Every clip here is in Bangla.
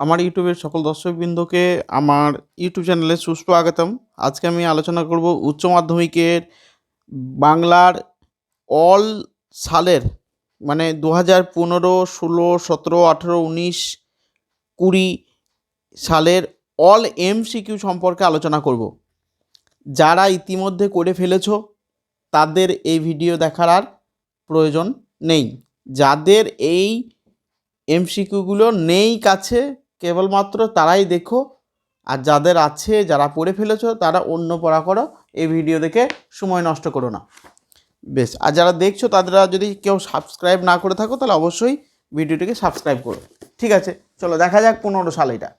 আমার ইউটিউবের সকল দর্শকবৃন্দকে আমার ইউটিউব চ্যানেলে সুস্বাগতম আজকে আমি আলোচনা করব উচ্চ মাধ্যমিকের বাংলার অল সালের মানে দু হাজার পনেরো, ষোলো, সতেরো, আঠেরো, উনিশ, কুড়ি সালের অল এমসিকিউ সম্পর্কে আলোচনা করব। যারা ইতিমধ্যে করে ফেলেছ, তাদের এই ভিডিও দেখার আর প্রয়োজন নেই। যাদের এই এমসিকিউগুলো নেই কাছে কেবলমাত্র তারাই দেখো। আর যাদের আছে, যারা পড়ে ফেলেছো, তারা অন্য পড়া করো। এই ভিডিও দেখে সময় নষ্ট করো না। বেশ, আর যারা দেখছ তারা যদি কেউ সাবস্ক্রাইব না করে থাকো, তাহলে অবশ্যই ভিডিওটিকে সাবস্ক্রাইব করো। ঠিক আছে, চলো দেখা যাক পনেরো সাল এটা।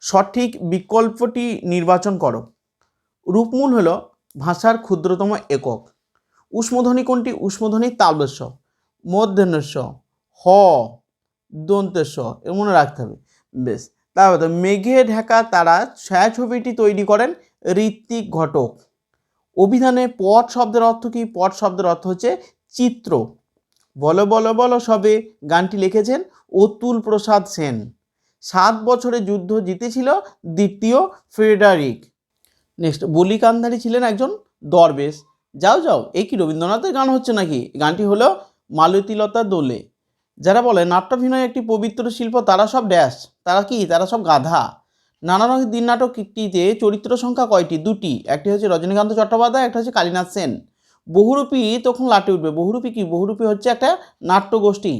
সঠিক বিকল্পটি নির্বাচন করো। রূপমূল হলো ভাষার ক্ষুদ্রতম একক। উষ্মধ্বনি কোনটি? উষ্মধ্বনি তালবেশ্ব মধ্যাহ্নস্ব হ। দন্তেস্ব এর মনে রাখতে হবে। বেশ, তারপরে মেঘে ঢাকা তারা ছায়াছবিটি তৈরি করেন ঋত্বিক ঘটক। অভিধানে পট শব্দের অর্থ কি? পট শব্দের অর্থ হচ্ছে চিত্র। বলো বলো বলো সবে গানটি লিখেছেন অতুল প্রসাদ সেন। সাত বছরে যুদ্ধ জিতেছিল দ্বিতীয় ফ্রেডারিক। নেক্সট বলি কান্ধারি ছিলেন একজন দরবেশ। যাও যাও এই কি রবীন্দ্রনাথের গান হচ্ছে নাকি? গানটি হলো মালতীলতা দোলে। যারা বলে, নাট্যাভিনয় একটি পবিত্র শিল্প, তারা সব ড্যাশ, তারা কি? তারা সব গাধা? নানা রঙের দিন নাটকটিতে চরিত্র সংখ্যা কয়টি? দুটি। একটি হচ্ছে রজনীকান্ত চট্টোপাধ্যায়, একটা হচ্ছে কালীনাথ সেন। বহুরূপী তখন লাটে উঠবে। বহুরূপী কি? বহুরূপী হচ্ছে একটা নাট্যগোষ্ঠী।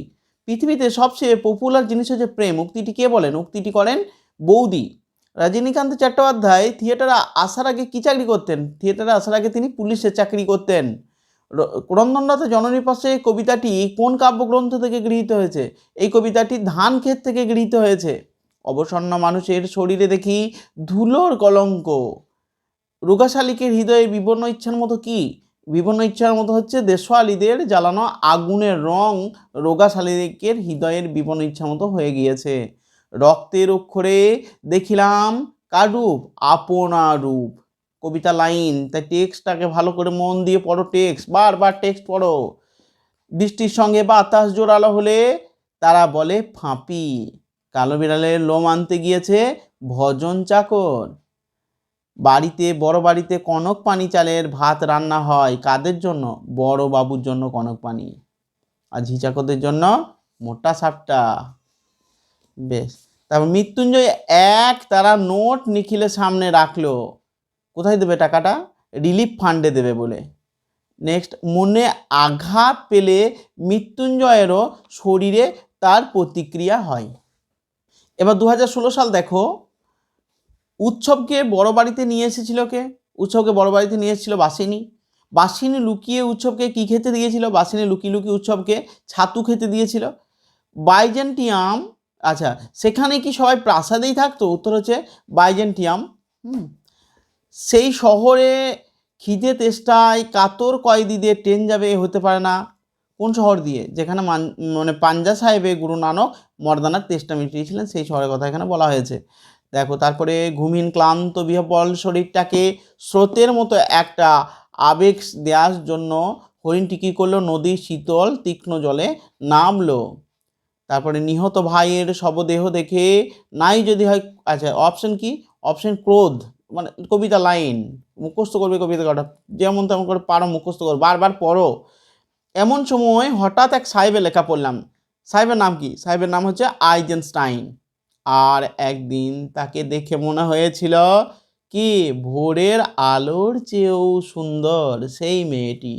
পৃথিবীতে সবচেয়ে পপুলার জিনিস হচ্ছে প্রেম। উক্তিটি কে বলেন? উক্তিটি করেন বৌদি। রজনীকান্ত চট্টোপাধ্যায় থিয়েটারে আসার আগে কী চাকরি করতেন? থিয়েটারে আসার আগে তিনি পুলিশের চাকরি করতেন। র- রন্ধনরত জননী পাশে কবিতাটি কোন কাব্যগ্রন্থ থেকে গৃহীত হয়েছে? এই কবিতাটি ধান ক্ষেত থেকে গৃহীত হয়েছে। অবসন্ন মানুষের শরীরে দেখি ধুলোর কলঙ্ক। রোগাশালিকের হৃদয়ে বিবর্ণ ইচ্ছার মতো কি? বিবর্ণ ইচ্ছার মতো হচ্ছে দেশওয়ালিদের জ্বালানো আগুনের রং রোগা শালিকের হৃদয়ের বিবর্ণ ইচ্ছার মতো হয়ে গিয়েছে। রক্তের অক্ষরে দেখিলাম কার রূপ আপনা রূপ। কবিতা লাইন, তাই টেক্সটটাকে ভালো করে মন দিয়ে পড়ো টেক্সট, বারবার টেক্সট পড়ো। বৃষ্টির সঙ্গে বাতাস জোরালো হলে তারা বলে ফাঁপি। কালো বিড়ালের লোম আনতে গিয়েছে ভজন চাকর। বাড়িতে, বড় বাড়িতে কনক পানি চালের ভাত রান্না হয় কাদের জন্য? বড় বাবুর জন্য কনক পানি। আর ঝিচাকদের জন্য মোটা সাপটা। বেশ, তারপর মৃত্যুঞ্জয় এক তারা নোট নিখিলের সামনে রাখল। কোথায় দেবে টাকাটা? রিলিফ ফান্ডে দেবে বলে। নেক্সট, মনে আঘাত পেলে মৃত্যুঞ্জয়েরও শরীরে তার প্রতিক্রিয়া হয়। এবার দু হাজার ষোলো সাল দেখো, উৎসবকে বড় বাড়িতে নিয়ে এসেছিল কে? উৎসবকে বড় বাড়িতে নিয়ে এসেছিল বাসিনী। বাসিনী লুকিয়ে উৎসবকে কি খেতে দিয়েছিল? বাসিনী লুকিয়ে লুকিয়ে উৎসবকে ছাতু খেতে দিয়েছিল। বাইজেন্টিয়াম আচ্ছা সেখানে কি সবাই প্রাসাদেই থাকতো? উত্তর হচ্ছে বাইজেন্টিয়াম। হুম সেই শহরে খিদে তেষ্টায় কাতর কয়েদিদের ট্রেন যাবে হতে পারে না। কোন শহর দিয়ে? যেখানে মান মানে পাঞ্জা সাহেবে গুরু নানক মর্দানার তেষ্টা মিটিয়েছিলেন, সেই শহরের কথা এখানে বলা হয়েছে। দেখো, তারপরে ঘুমিন ক্লান্ত, বিহবল শরীরটাকে স্রোতের মতো একটা আবেগ দেওয়ার জন্য হরিণটি কী করল নদীর শীতল, তীক্ষ্ণ জলে নামলো। তারপরে নিহত ভাইয়ের শবদেহ দেখে নাই যদি হয় আচ্ছা অপশন কি? অপশন ক্রোধ। মানে কবিতা লাইন, মুখস্থ করবে কবিতা কটা, যেমন তেমন করে পারো, মুখস্থ করো, বারবার পড়ো। এমন সময় হঠাৎ এক সাহেবের লেখা পড়লাম। সাহেবের নাম কি? সাহেবের নাম হচ্ছে আইজেনস্টাইন। আর একদিন তাকে দেখে মনে হয়েছিল কি, ভোরের আলোর চেয়েও সুন্দর সেই মেয়েটি।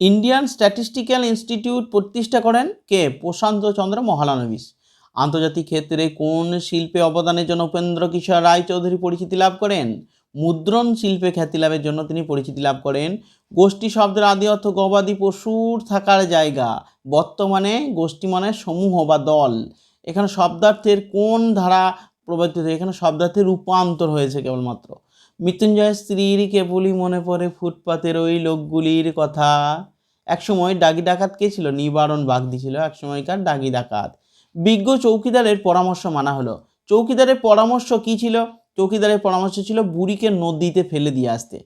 ইন্ডিয়ান স্ট্যাটিস্টিক্যাল ইনস্টিটিউট প্রতিষ্ঠা করেন কে? প্রশান্ত চন্দ্র মহালানবিশ আন্তর্জাতিক ক্ষেত্রে কোন শিল্পে অবদানের জন্য উপেন্দ্র কিশোর রায়চৌধুরী পরিচিতি লাভ করেন? মুদ্রণ শিল্পে খ্যাতি লাভের জন্য তিনি পরিচিতি লাভ করেন। গোষ্ঠী শব্দের আদি অর্থ গবাদি পশুর থাকার জায়গা। বর্তমানে গোষ্ঠী মানে সমূহ বা দল। এখানে শব্দার্থের কোন ধারা প্রবর্তিত? হয়েছে? এখানে শব্দার্থের রূপান্তর হয়েছে কেবলমাত্র। মৃত্যুঞ্জয় স্ত্রীর কেবলই মনে পড়ে ফুটপাতের ওই লোকগুলির কথা। একসময় ডাকি ডাকাত কে ছিল? নিবারণ বাগদি ছিল। একসময়কার ডাকি ডাকাত। বিজ্ঞ চৌকিদারের পরামর্শ মানা হলো। চৌকিদারের পরামর্শ কি ছিল? চৌকিদারের পরামর্শ ছিল বুড়িকে নদীতে ফেলে দিয়ে আসতে।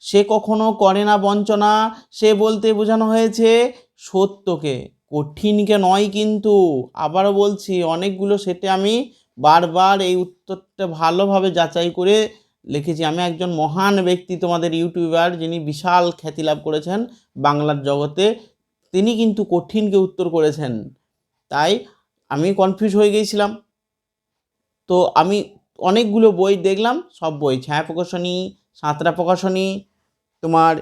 সে কখনো করে না বঞ্চনা। সে বলতে বোঝানো হয়েছে, সত্যকে, কঠিনকে নয় কিন্তু, আবারও বলছি, অনেকগুলো সেটে আমি বারবার এই উত্তরটা ভালোভাবে যাচাই করে লিখেছি। আমি একজন মহান ব্যক্তি তোমাদের ইউটিউবার যিনি বিশাল খ্যাতি লাভ করেছেন বাংলার জগতে। তিনি কিন্তু কঠিনকে উত্তর করেছেন। তাই আমি কনফিউজ হয়ে গিয়েছিলাম। তো আমি অনেকগুলো বই দেখলাম, সব বই, ছায়া প্রকাশনী, সাঁতরা প্রকাশনী, তোমার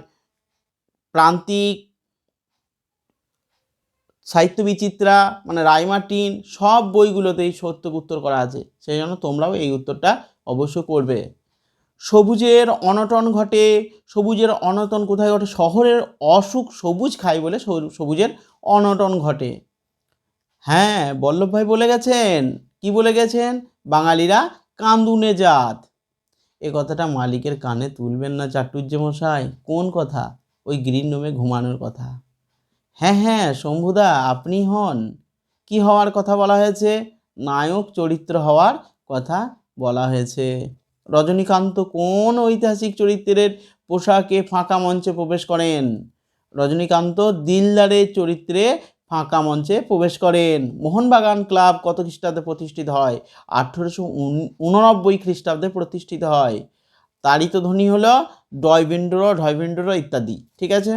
প্রান্তিক, সাহিত্য বিচিত্রা মানে রায়মার্টিন সব বইগুলোতেই সত্য উত্তর করা আছে। সেই জন্য তোমরাও এই উত্তরটা অবশ্য করবে সবুজের অনটন ঘটে, সবুজের অনটন কোথায় ঘটে? শহরের অসুখ সবুজ খায় বলে সবুজের অনটন ঘটে। হ্যাঁ বল্লভ ভাই বলে গেছেন। কি বলে গেছেন? বাঙালিরা কান্দুনে জাত। এ কথাটা মালিকের কানে তুলবেন না চাটুর্য মশাই কোন কথা? ওই গ্রিন রুমে ঘুমানোর কথা। হ্যাঁ হ্যাঁ শম্ভুদা, আপনি হন। কি হওয়ার কথা বলা হয়েছে? নায়ক চরিত্র হওয়ার কথা বলা হয়েছে। রজনীকান্ত কোন ঐতিহাসিক চরিত্রের পোশাকে ফাঁকা মঞ্চে প্রবেশ করেন? রজনীকান্ত দিলদারের চরিত্রে ফাঁকা মঞ্চে প্রবেশ করেন। মোহনবাগান ক্লাব কত খ্রিস্টাব্দে প্রতিষ্ঠিত হয়? আঠেরোশো উননব্বই খ্রিস্টাব্দে প্রতিষ্ঠিত হয়। তারই তো ধ্বনি হলো ডয়ভিন্ড্র ঢয়ভিন্ড্র ইত্যাদি, ঠিক আছে?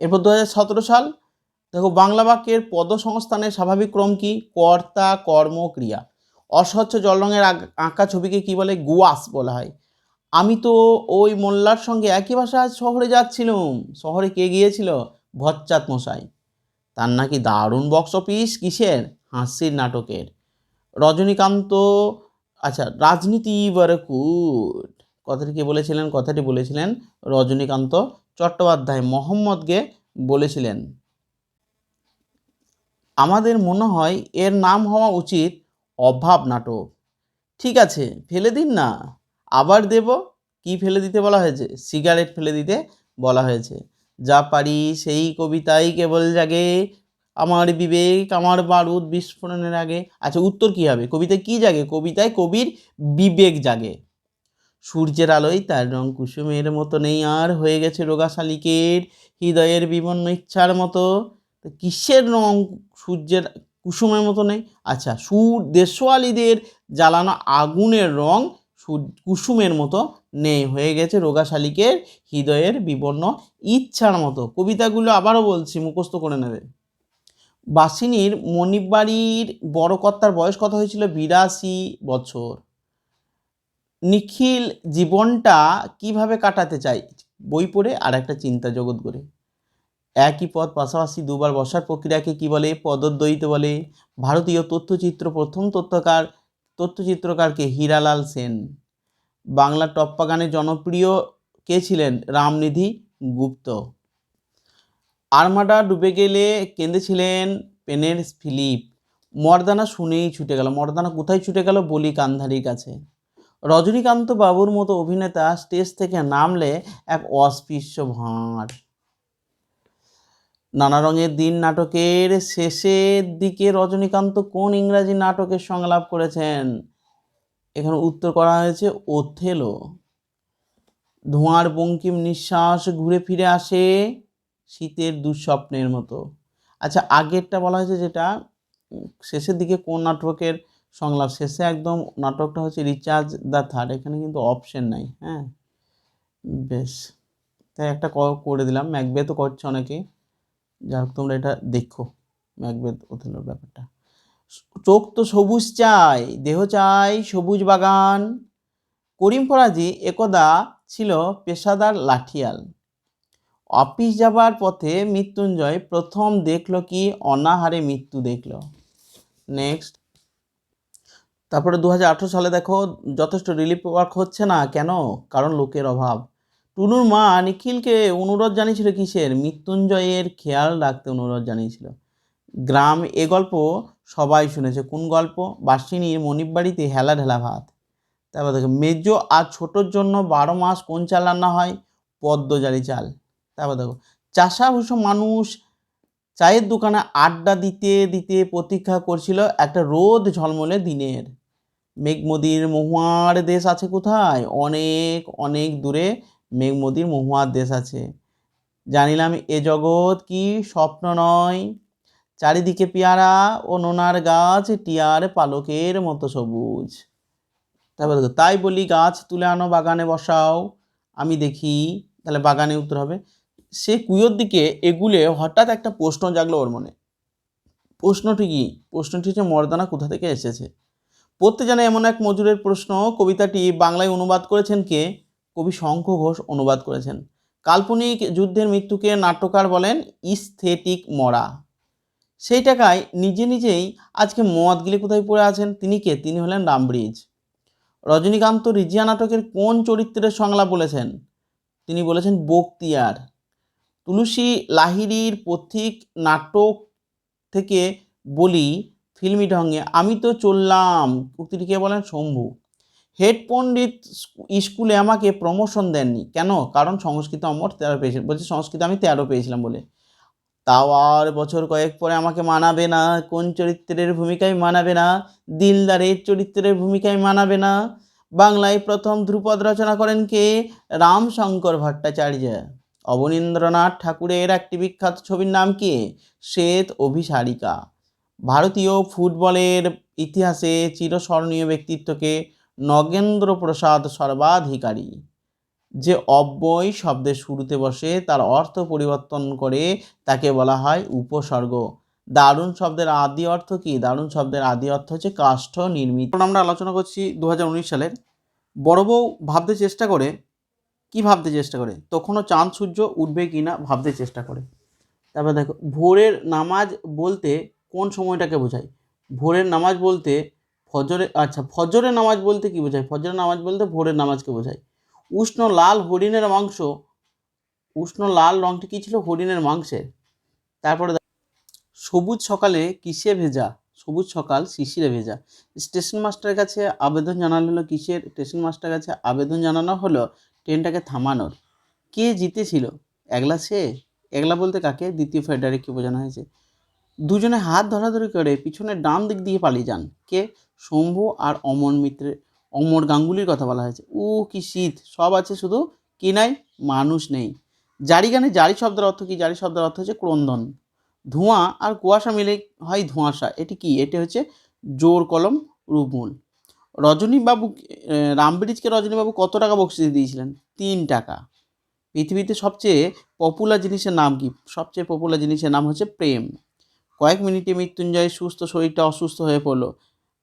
এরপর দু হাজার সতেরো সাল, দেখো বাংলা বাক্যের পদ সংস্থানের স্বাভাবিক ক্রম কি? কর্তা, কর্ম, ক্রিয়া। অস্বচ্ছ জল রঙের আঁকা ছবিকে কি বলে? গুয়াস বলা হয়। আমি তো ওই মোল্লার সঙ্গে একই ভাষায় শহরে যাচ্ছিলাম। শহরে কে গিয়েছিল? ভচ্চাত মশাই। তার নাকি দারুণ বক্স অফিস কিসের? হাসির নাটকের। রজনীকান্ত আচ্ছা রাজনীতি বারকুট। কথাটি কে বলেছিলেন? কথাটি বলেছিলেন রজনীকান্ত চট্টোপাধ্যায়। মোহাম্মদকে বলেছিলেন? আমাদের মনে হয় এর নাম হওয়া উচিত অভাব নাটক। ঠিক আছে, ফেলে দিন না। আবার দেব। কি ফেলে দিতে বলা হয়েছে? সিগারেট ফেলে দিতে বলা হয়েছে। যা পারি সেই কবিতাই কেবল জাগে। আমার বিবেক, আমার বারুদ বিস্ফোরণের আগে। আচ্ছা উত্তর কী হবে? কবিতায় কী জাগে? কবিতায় কবির বিবেক জাগে। সূর্যের আলোয় তার রং কুসুমের মতো নেই আর, হয়ে গেছে রোগা শালিকের হৃদয়ের বিবর্ণ ইচ্ছার মতো। কিসের রং সূর্যের কুসুমের মতো নেই? আচ্ছা সুর দেশওয়ালিদের জ্বালানো আগুনের রং কুসুমের মতো নেই। হয়ে গেছে রোগা শালিকের হৃদয়ের বিবর্ণ ইচ্ছার মতো। কবিতাগুলো আবারও বলছি, মুখস্থ করে নেবে। বাসিনীর মনিব বাড়ির বড় কর্তার বয়স কত হয়েছিল? বিরাশি বছর। নিখিল জীবনটা কীভাবে কাটাতে চাই বই পড়ে আর একটা চিন্তা জগৎ করে একই পদ পাশাপাশি দুবার বসার প্রক্রিয়াকে কি বলে? পদদ্বৈত বলে। ভারতীয় তথ্যচিত্র প্রথম তথ্যকার তথ্যচিত্রকারকে হীরালাল সেন। বাংলা টপ্পা গানে জনপ্রিয় কে ছিলেন? রামনিধি গুপ্ত। আর্মাডা ডুবে গেলে কেঁদেছিলেন পেনের ফিলিপ। মর্দানা শুনেই ছুটে গেল। মর্দানা কোথায় ছুটে গেল বলি কান্ধারির কাছে। রজনীকান্ত বাবুর মতো অভিনেতা স্টেজ থেকে নামলে এক অস্পৃশ্য ভাঁড়। নানা রঙের দিন নাটকের শেষের দিকে রজনীকান্ত কোন ইংরাজি নাটকের সংলাপ করেছেন? এখানে উত্তর করা হয়েছে ওথেলো। ধোঁয়ার বঙ্কিম নিঃশ্বাস ঘুরে ফিরে আসে শীতের দুঃস্বপ্নের মতো। আচ্ছা আগেরটা বলা হয়েছে যেটা, শেষের দিকে কোন নাটকের সংলাপ? শেষে একদম নাটকটা হচ্ছে রিচার্জ দ্য থার্ড, এখানে কিন্তু অপশন নাই হ্যাঁ? বেশ, তাই একটা করে দিলাম ম্যাকবে তো করছে অনেকে। যাই তোমরা এটা দেখো। ম্যাকবেথ ওথেলোর ব্যাপারটা। চোখ তো সবুজ চাই, দেহ চাই, সবুজ বাগান। করিম ফরাজি একদা ছিল পেশাদার লাঠিয়াল। অফিস যাবার পথে মৃত্যুঞ্জয় প্রথম দেখল কি, অনাহারে মৃত্যু দেখল। নেক্সট। তারপরে দু হাজার আঠেরো সালে দেখো, যথেষ্ট রিলিফ ওয়ার্ক হচ্ছে না কেন? কারণ লোকের অভাব। টুনুর মা নিখিলকে অনুরোধ জানিয়েছিল কিসের? মৃত্যুঞ্জয়ের খেয়াল রাখতে অনুরোধ জানিয়েছিল। গ্রাম, এ গল্প সবাই শুনেছে। কোন গল্প? বাসিনীর মনিব বাড়িতে হেলা ঢেলা ভাত। তারপর দেখো, মেজো আর ছোটোর জন্য বারো মাস কোন চাল রান্না হয়? পদ্মজালি চাল। তারপর দেখো, চাষাভূষো মানুষ চায়ের দোকানে আড্ডা দিতে দিতে প্রতীক্ষা করছিল একটা রোদ ঝলমলে দিনের। মেঘমদির মহুয়ার দেশ আছে কোথায়? অনেক অনেক দূরে মেঘমদির মহুয়ার দেশ আছে। জানিলাম, এ জগৎ কি স্বপ্ন নয়? চারিদিকে পেয়ারা ও নোনার গাছ, টিয়ার পালকের মতো সবুজ। তারপরে তাই বলি, গাছ তুলে আনো, বাগানে বসাও। আমি দেখি, তাহলে বাগানে উত্তর হবে। সে কুয়োর দিকে এগুলে হঠাৎ একটা প্রশ্ন জাগলো ওর মনে। প্রশ্নটি কি? প্রশ্নটি হচ্ছে, মর্দানা কোথা থেকে এসেছে? পড়তে জানে এমন এক মজুরের প্রশ্ন। কবিতাটি বাংলায় অনুবাদ করেছেন কে? কবি শঙ্খ ঘোষ অনুবাদ করেছেন। কাল্পনিক যুদ্ধের মৃত্যুকে নাট্যকার বলেন ইস্থেটিক মরা। সেই টাকায় নিজে নিজেই আজকে মদ গিলে কোথায় পড়ে আছেন? তিনি কে? তিনি হলেন রামব্রিজ। রজনীকান্ত রিজিয়া নাটকের কোন চরিত্রের সংলাপ বলেছেন? তিনি বলেছেন বক্তিয়ার। তুলসী লাহিড়ির পথিক নাটক থেকে বলি, ফিল্মি ঢঙ্গে, আমি তো চললাম। উক্তিটি কে বলেন? শম্ভু। হেড পণ্ডিত স্কুলে আমাকে প্রমোশন দেননি। কেন? কারণ সংস্কৃত অমর তেরো পেয়েছিল। বলছে, সংস্কৃত আমি তেরো পেয়েছিলাম বলে। তাও আর বছর কয়েক পরে আমাকে মানাবে না, কোন চরিত্রের ভূমিকায় মানাবে না, দিলদারের চরিত্রের ভূমিকায় মানাবে না। বাংলায় প্রথম ধ্রুপদ রচনা করেন কে? রামশঙ্কর ভট্টাচার্য। অবনীন্দ্রনাথ ঠাকুরের একটি বিখ্যাত ছবির নাম কি? শ্বেত অভিসারিকা। ভারতীয় ফুটবলের ইতিহাসে চিরস্মরণীয় ব্যক্তিত্বকে নগেন্দ্র প্রসাদ সর্বাধিকারী। যে অব্যয় শব্দের শুরুতে বসে, তার অর্থ পরিবর্তন করে তাকে বলা হয় উপসর্গ। দারুণ শব্দের আদি অর্থ কি? দারুণ শব্দের আদি অর্থ হচ্ছে কাষ্ঠ নির্মিত। আমরা আলোচনা করছি দু হাজার উনিশ সালের। বড় বউ ভাবতে চেষ্টা করে, কি ভাবতে চেষ্টা করে? তখনও চাঁদ সূর্য উঠবে কি না ভাবতে চেষ্টা করে। তারপর দেখো, ভোরের নামাজ বলতে কোন সময়টাকে বোঝায়? ভোরের নামাজ বলতে ফজরে আচ্ছা ফজরের নামাজ বলতে কি বোঝায়? ফজরের নামাজ বলতে ভোরের নামাজকে বোঝায়। উষ্ণ লাল হরিণের মাংস, উষ্ণ লাল রংটি কী ছিল? হরিণের মাংসের। তারপরে সবুজ সকালে কিসে ভেজা? সবুজ সকাল শিশিরে ভেজা। স্টেশন মাস্টারের কাছে আবেদন জানানো হলো কিসের? স্টেশন মাস্টারের কাছে আবেদন জানানো হলো ট্রেনটাকে থামানোর। কে জিতেছিল? একলা সে? একলা বলতে কাকে? দ্বিতীয় ফেডারেককে বোঝানো হয়েছে। দুজনে হাত ধরাধরি করে পিছনের ডান দিক দিয়ে পালিয়ে যান। কে? শম্ভু আর অমর মিত্রের অমর গাঙ্গুলির কথা বলা হয়েছে। ও কি শীত? সব আছে শুধু কি নাই? মানুষ নেই। জারি গানে জারি শব্দের অর্থ কি? জারি শব্দের অর্থ হচ্ছে ক্রন্দন। ধোঁয়া আর কুয়াশা মিলে হয় ধোঁয়াশা। এটি কি? এটি হচ্ছে জোর কলম, রূপমূল। রজনীবাবু রামব্রিজকে রজনীবাবু কত টাকা বকশিস দিয়েছিলেন? তিন টাকা। পৃথিবীতে সবচেয়ে পপুলার জিনিসের নাম কি? সবচেয়ে পপুলার জিনিসের নাম হচ্ছে প্রেম। কয়েক মিনিটে মৃত্যুঞ্জয় সুস্থ শরীরটা অসুস্থ হয়ে পড়ল।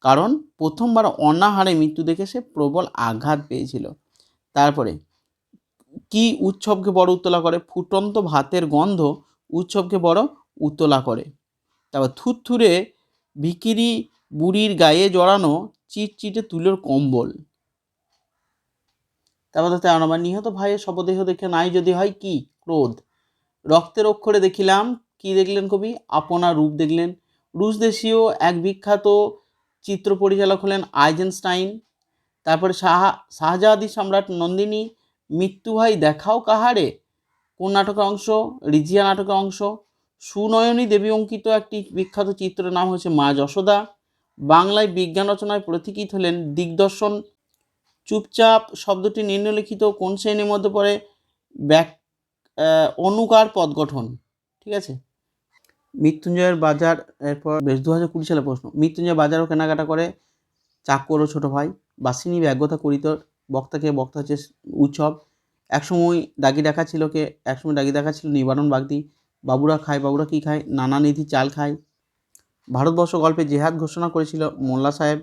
কারণ প্রথমবার অনাহারে মৃত্যু দেখে সে প্রবল আঘাত পেয়েছিল। তারপরে, কি উৎসবকে বড় উত্তোলা করে? ফুটন্ত ভাতের গন্ধ উৎসবকে বড় উত্তোলা করে। তারপর থুরথুরে ভিকিরি বুড়ির গায়ে জড়ানো চিটচিটে তুলোর কম্বল। তারপর তেরো আমার নিহত ভাইয়ের শবদেহ দেখে নাই যদি হয় কি? ক্রোধ। রক্তের অক্ষরে দেখিলাম কি দেখলেন কবি? আপনার রূপ দেখলেন। রুশ দেশীয় এক বিখ্যাত চিত্র পরিচালক হলেন আইজেনস্টাইন। তারপরে শাহ, শাহজাহাদি সম্রাট নন্দিনী, মৃত্যু ভাই দেখাও কাহারে? কোন নাটকের অংশ? রিজিয়া নাটকের অংশ? সুনয়নী দেবী অঙ্কিত একটি বিখ্যাত চিত্রের নাম হচ্ছে মা যশোদা। বাংলায় বিজ্ঞান রচনায় প্রতীকিত হলেন দিগদর্শন। চুপচাপ শব্দটি নিম্নলিখিত কোন শ্রেণির মধ্যে পড়ে? ব্যাক অনুকার পদ গঠন ঠিক আছে? মৃত্যুঞ্জয়ের বাজার, এরপর বেশ দু হাজার কুড়ি সালে প্রশ্ন, মৃত্যুঞ্জয় বাজারও কেনাকাটা করে, চাকর ও ছোটো ভাই, বাসিনী ব্যাগ্যতা করিত, বক্তাকে বক্তা হচ্ছে উৎসব। একসময় দাগি দেখা ছিল কে, একসময় দাগি দেখা ছিল নিবারণ বাগদি, বাবুরা খায়, বাবুরা কী খায়, নানা নিধি চাল খায়। ভারতবর্ষ গল্পে জেহাদ ঘোষণা করেছিল মোল্লা সাহেব,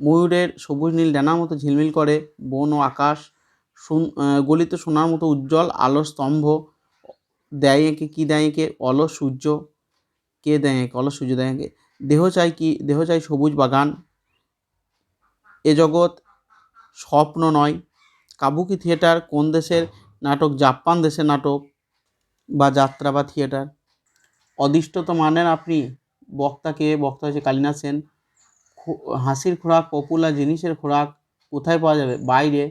ময়ূরের সবুজ নীল ডানার মতো ঝিলমিল করে, বন ও আকাশ গলিত সোনার মতো উজ্জ্বল আলোর স্তম্ভ দেয় একে কী দেয় একে অলস সূর্য কে দেয় একে অলস সূর্য দেয়, দেহ চাই কি, দেহ চাই সবুজ বাগান। এ জগৎ স্বপ্ন নয়। কাবুকি থিয়েটার কোন দেশের নাটক? জাপান দেশের নাটক বা যাত্রা বা থিয়েটার? অদিষ্ট তো মানেন আপনি। বক্তাকে, বক্তা হচ্ছে কালিনা সেন। হাসির খোরাক পপুলার জিনিসের খোরাক কোথায় পাওয়া যাবে? বাইরে।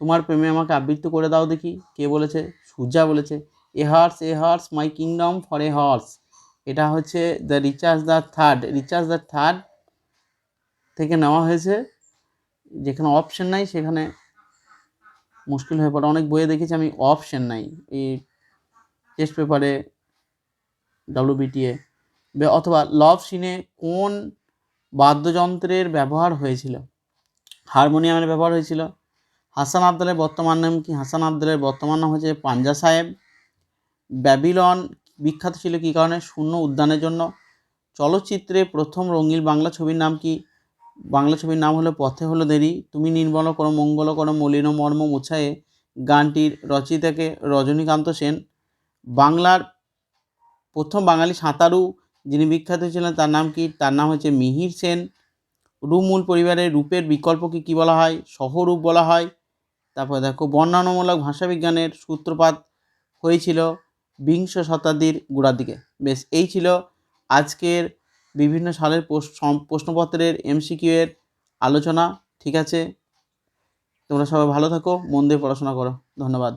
তোমার প্রেমে আমাকে আবৃত্তি করে দাও দেখি। কে বলেছে? সূর্যা বলেছে, a horse a horse, my kingdom for a horse. এটা হচ্ছে the Richard the third Richard the third থেকে নেওয়া হয়েছে। যেখানে অপশন নাই, সেখানে মুশকিল হয়ে পড়ে। অনেক বইয়ে দেখেছি আমি অপশন নাই। এই টেস্ট পেপারে ডাব্লিউবিটিএ অথবা লভ সিনে কোন বাদ্যযন্ত্রের ব্যবহার হয়েছিল? হারমোনিয়ামের ব্যবহার হয়েছিল। হাসান আবদালের বর্তমান নাম কি? হাসান আবদালের বর্তমান নাম হচ্ছে পাঞ্জা সাহেব। ব্যাবিলন বিখ্যাত ছিল কী কারণে? শূন্য উদ্যানের জন্য। চলচ্চিত্রে প্রথম রঙিন বাংলা ছবির নাম কি? বাংলা ছবির নাম হলো পথে হলো দেরি। তুমি নির্মল করো, মঙ্গল করো, মলিন মর্ম মুছায়ে। গানটির রচয়িতাকে রজনীকান্ত সেন। বাংলার প্রথম বাঙালি সাঁতারু যিনি বিখ্যাত ছিলেন, তার নাম কি? তার নাম হচ্ছে মিহির সেন। রুমূল পরিবারের রূপের বিকল্পকে কী বলা হয়? সহরূপ বলা হয়। তারপর দেখো, বর্ণনামূলক ভাষাবিজ্ঞানের সূত্রপাত হয়েছিল। বিংশ শতাব্দীর গোড়ার দিকে। বেশ, এই ছিল আজকের বিভিন্ন সালের প্রশ্নপত্রের এমসিকিউ এর আলোচনা। ঠিক আছে? তোমরা সবাই ভালো থাকো, মন দিয়ে পড়াশোনা করো। ধন্যবাদ।